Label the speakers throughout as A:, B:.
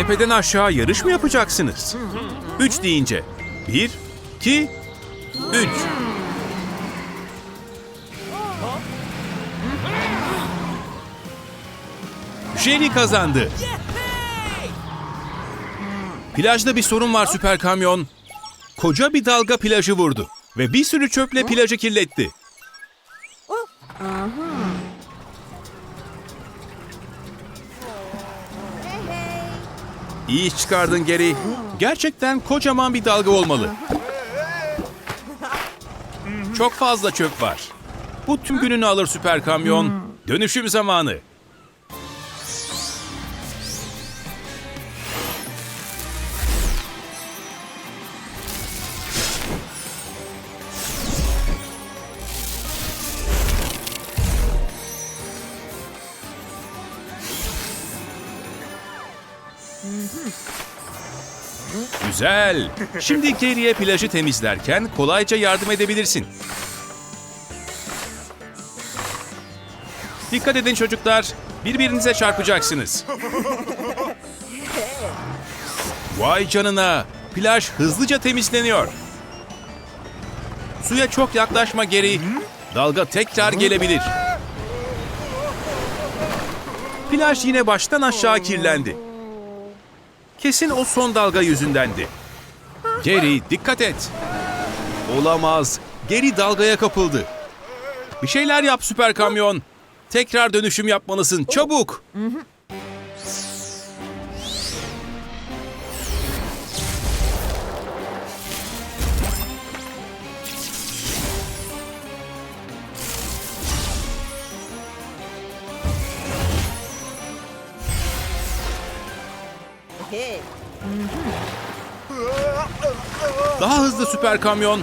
A: Tepeden aşağı yarış mı yapacaksınız? Üç deyince. Bir, iki, üç. Jerry kazandı. Plajda bir sorun var süper kamyon. Koca bir dalga plajı vurdu ve bir sürü çöple plajı kirletti. İyi iş çıkardın geri. Gerçekten kocaman bir dalga olmalı. Çok fazla çöp var. Bu tüm gününü alır süper kamyon. Dönüşüm zamanı. Güzel. Şimdi geriye plajı temizlerken kolayca yardım edebilirsin. Dikkat edin çocuklar. Birbirinize çarpacaksınız. Vay canına. Plaj hızlıca temizleniyor. Suya çok yaklaşma geri. Dalga tekrar gelebilir. Plaj yine baştan aşağı kirlendi. Kesin o son dalga yüzündendi. Geri dikkat et. Olamaz. Geri dalgaya kapıldı. Bir şeyler yap süper kamyon. Tekrar dönüşüm yapmalısın. Çabuk. Daha hızlı süper kamyon.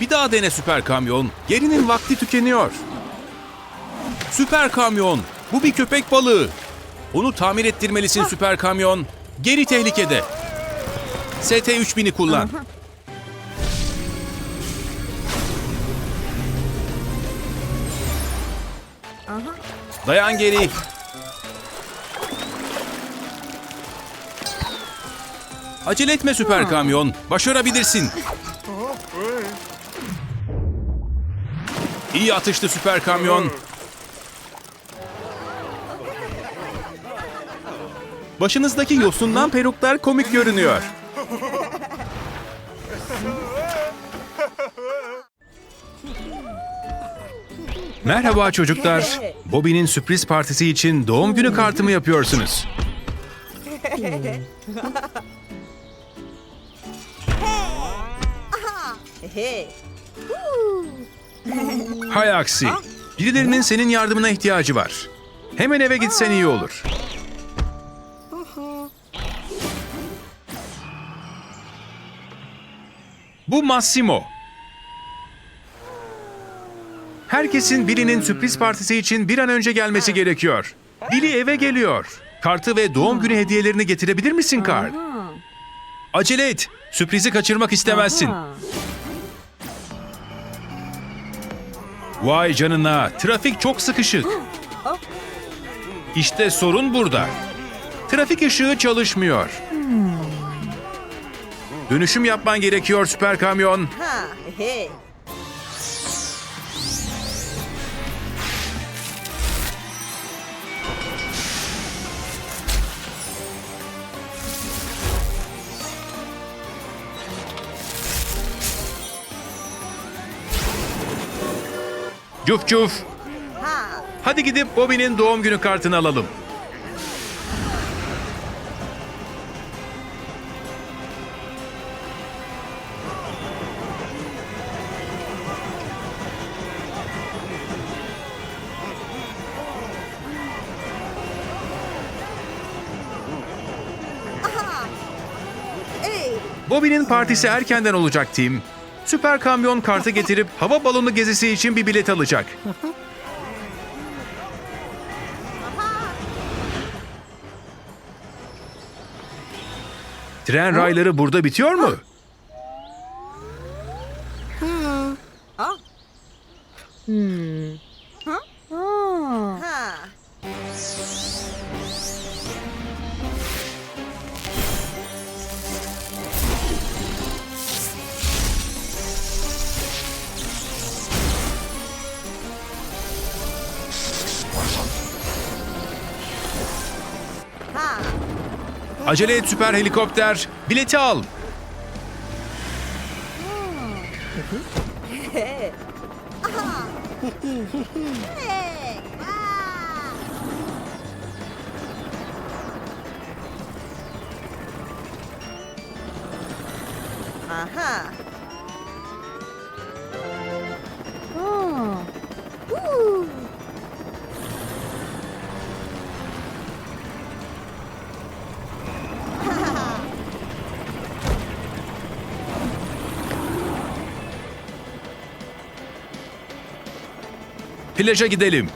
A: Bir daha dene süper kamyon. Gerinin vakti tükeniyor. Süper kamyon. Bu bir köpek balığı. Onu tamir ettirmelisin süper kamyon. Geri tehlikede. ST-3000'i kullan. Dayan geri. Acele etme süper kamyon. Başarabilirsin. İyi atıştı süper kamyon. Başınızdaki yosundan peruklar komik görünüyor. Merhaba çocuklar. Bobby'nin sürpriz partisi için doğum günü kartımı yapıyorsunuz. Hay aksi. Birilerinin senin yardımına ihtiyacı var. Hemen eve gitsen iyi olur. Bu Massimo. Herkesin Billy'nin sürpriz partisi için bir an önce gelmesi gerekiyor. Billy eve geliyor. Kartı ve doğum günü hediyelerini getirebilir misin Carl? Acele et. Sürprizi kaçırmak istemezsin. Vay canına, trafik çok sıkışık. İşte sorun burada. Trafik ışığı çalışmıyor. Dönüşüm yapman gerekiyor süper kamyon.
B: Ha. Hey.
A: Cuf cuf.
B: Ha.
A: Hadi gidip Bobby'nin doğum günü kartını alalım. Bobby'nin partisi erkenden olacak Tim. Süper kamyon kartı getirip hava balonu gezisi için bir bilet alacak. Tren rayları burada bitiyor mu?
B: Ah.
A: Acele et süper helikopter. Bileti al.
B: Aha.
A: Plaja gidelim.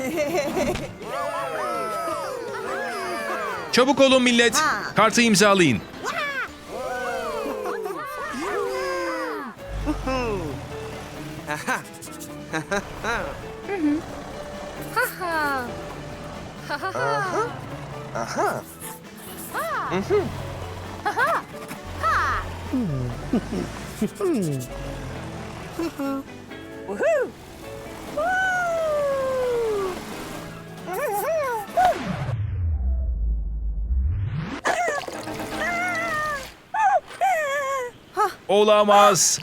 A: Çabuk olun millet.
B: Ha.
A: Kartı imzalayın.
B: Woohoo.
A: Olamaz.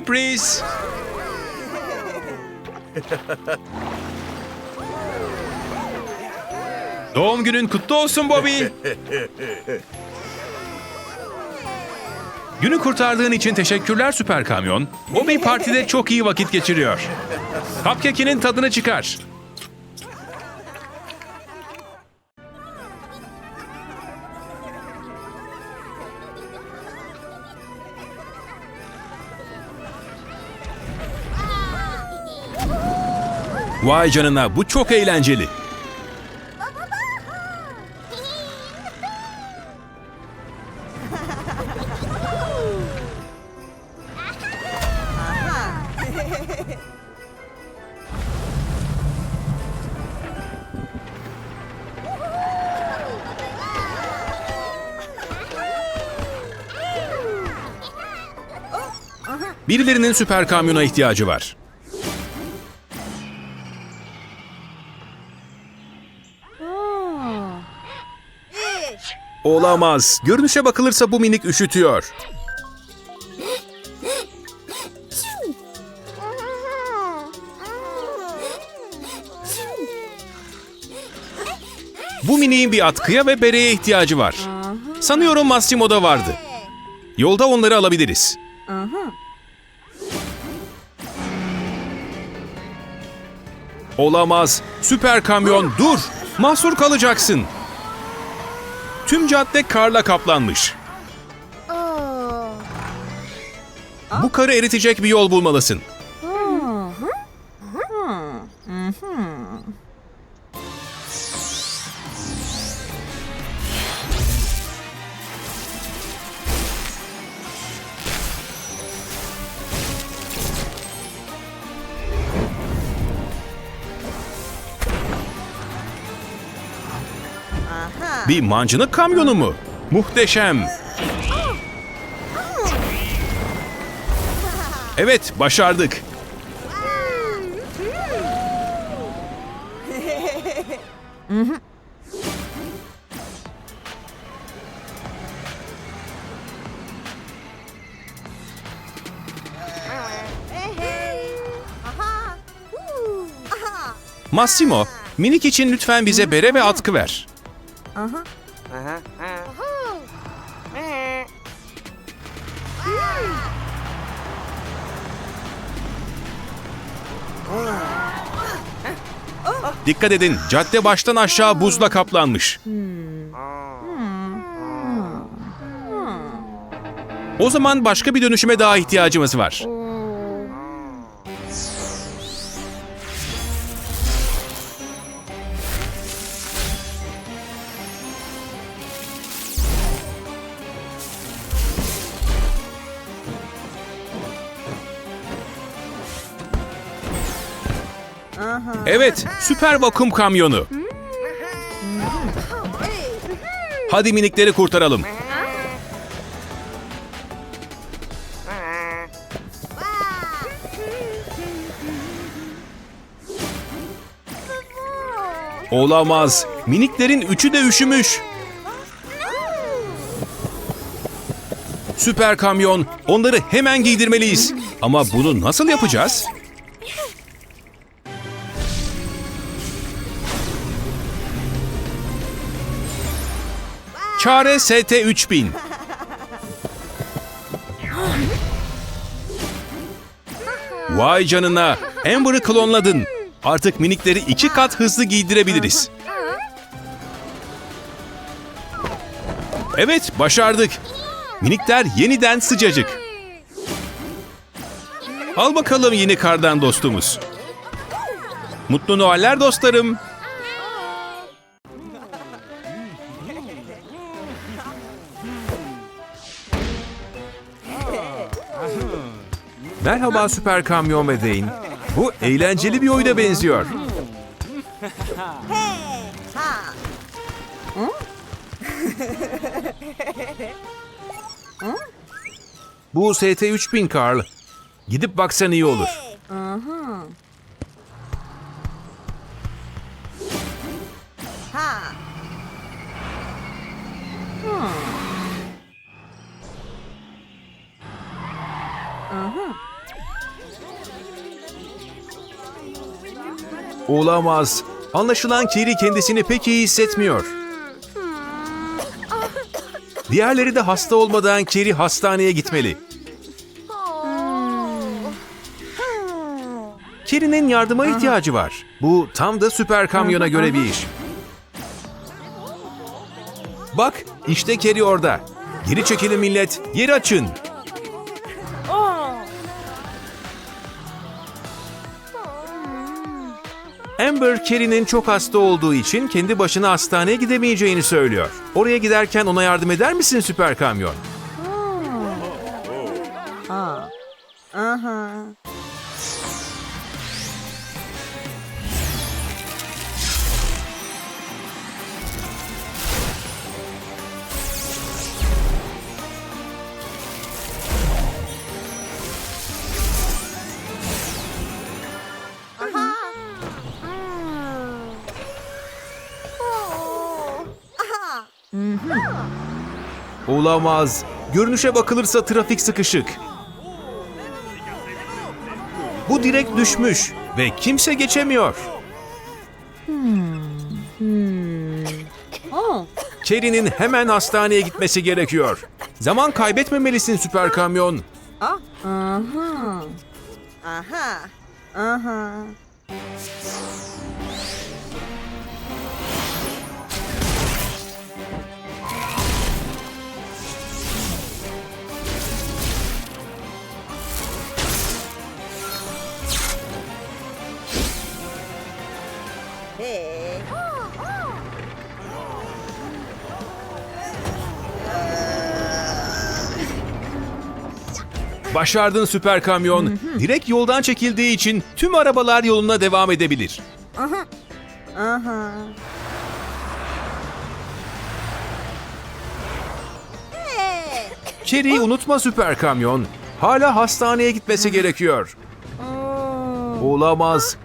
A: Sürpriz. Doğum günün kutlu olsun Bobby. Günü kurtardığın için teşekkürler Süper Kamyon. Bobby partide çok iyi vakit geçiriyor. Cupcake'inin tadını çıkar. Vay canına bu çok eğlenceli. Birilerinin süper kamyona ihtiyacı var. Olamaz. Görünüşe bakılırsa bu minik üşütüyor. Bu miniğin bir atkıya ve bereye ihtiyacı var. Sanıyorum Massimo'da vardı. Yolda onları alabiliriz. Olamaz. Süper kamyon dur. Mahsur kalacaksın. Tüm cadde karla kaplanmış. Bu karı eritecek bir yol bulmalısın. Bir mancınık kamyonu mu? Muhteşem. Evet, başardık. Massimo, minik için lütfen bize bere ve atkı ver.
B: Aha.
A: Dikkat edin, cadde baştan aşağı buzla kaplanmış. O zaman başka bir dönüşüme daha ihtiyacımız var. Evet, süper vakum kamyonu. Hadi minikleri kurtaralım. Olamaz. Miniklerin üçü de üşümüş. Süper kamyon. Onları hemen giydirmeliyiz. Ama bunu nasıl yapacağız? Çare ST3000. Vay canına. Amber'ı klonladın. Artık minikleri iki kat hızlı giydirebiliriz. Evet, başardık. Minikler yeniden sıcacık. Al bakalım yeni kardan dostumuz. Mutlu Noeller dostlarım. Merhaba Süper Kamyon ve. Bu eğlenceli bir oyuna benziyor. Bu ST3000 Carl. Gidip baksan iyi olur. Olamaz. Anlaşılan Kiri kendisini pek iyi hissetmiyor. Diğerleri de hasta olmadan Kiri hastaneye gitmeli. Kiri'nin yardıma ihtiyacı var. Bu tam da süper kamyona göre bir iş. Bak, işte Keri orada. Geri çekilin millet, yeri açın. Amber, Kerry'nin çok hasta olduğu için kendi başına hastaneye gidemeyeceğini söylüyor. Oraya giderken ona yardım eder misin süper kamyon?
B: Aha.
A: Olamaz. Görünüşe bakılırsa trafik sıkışık. Bu direk düşmüş ve kimse geçemiyor. Kerry'nin hemen hastaneye gitmesi gerekiyor. Zaman kaybetmemelisin süper kamyon.
B: Ah. Aha. Aha. Aha.
A: Başardın süper kamyon. Direkt yoldan çekildiği için tüm arabalar yoluna devam edebilir.
B: Aha. Hey.
A: Kerry'i unutma süper kamyon. Hala hastaneye gitmesi gerekiyor. Olamaz.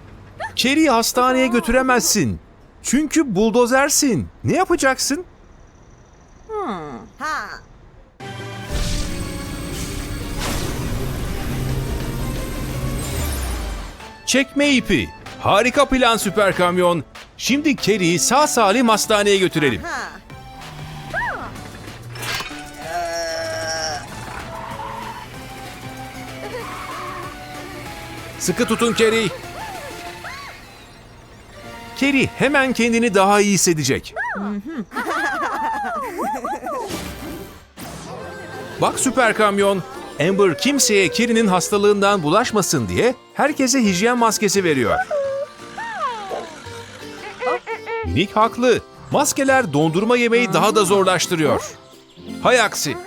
A: Kerry'i hastaneye götüremezsin. Çünkü buldozersin. Ne yapacaksın?
B: Ha.
A: Çekme ipi. Harika plan süper kamyon. Şimdi Kerry'i sağ salim hastaneye götürelim. Sıkı tutun Kerry. Kerry hemen kendini daha iyi hissedecek. Bak süper kamyon. Amber kimseye Kerry'nin hastalığından bulaşmasın diye herkese hijyen maskesi veriyor. Nick haklı. Maskeler dondurma yemeği daha da zorlaştırıyor. Hay aksi.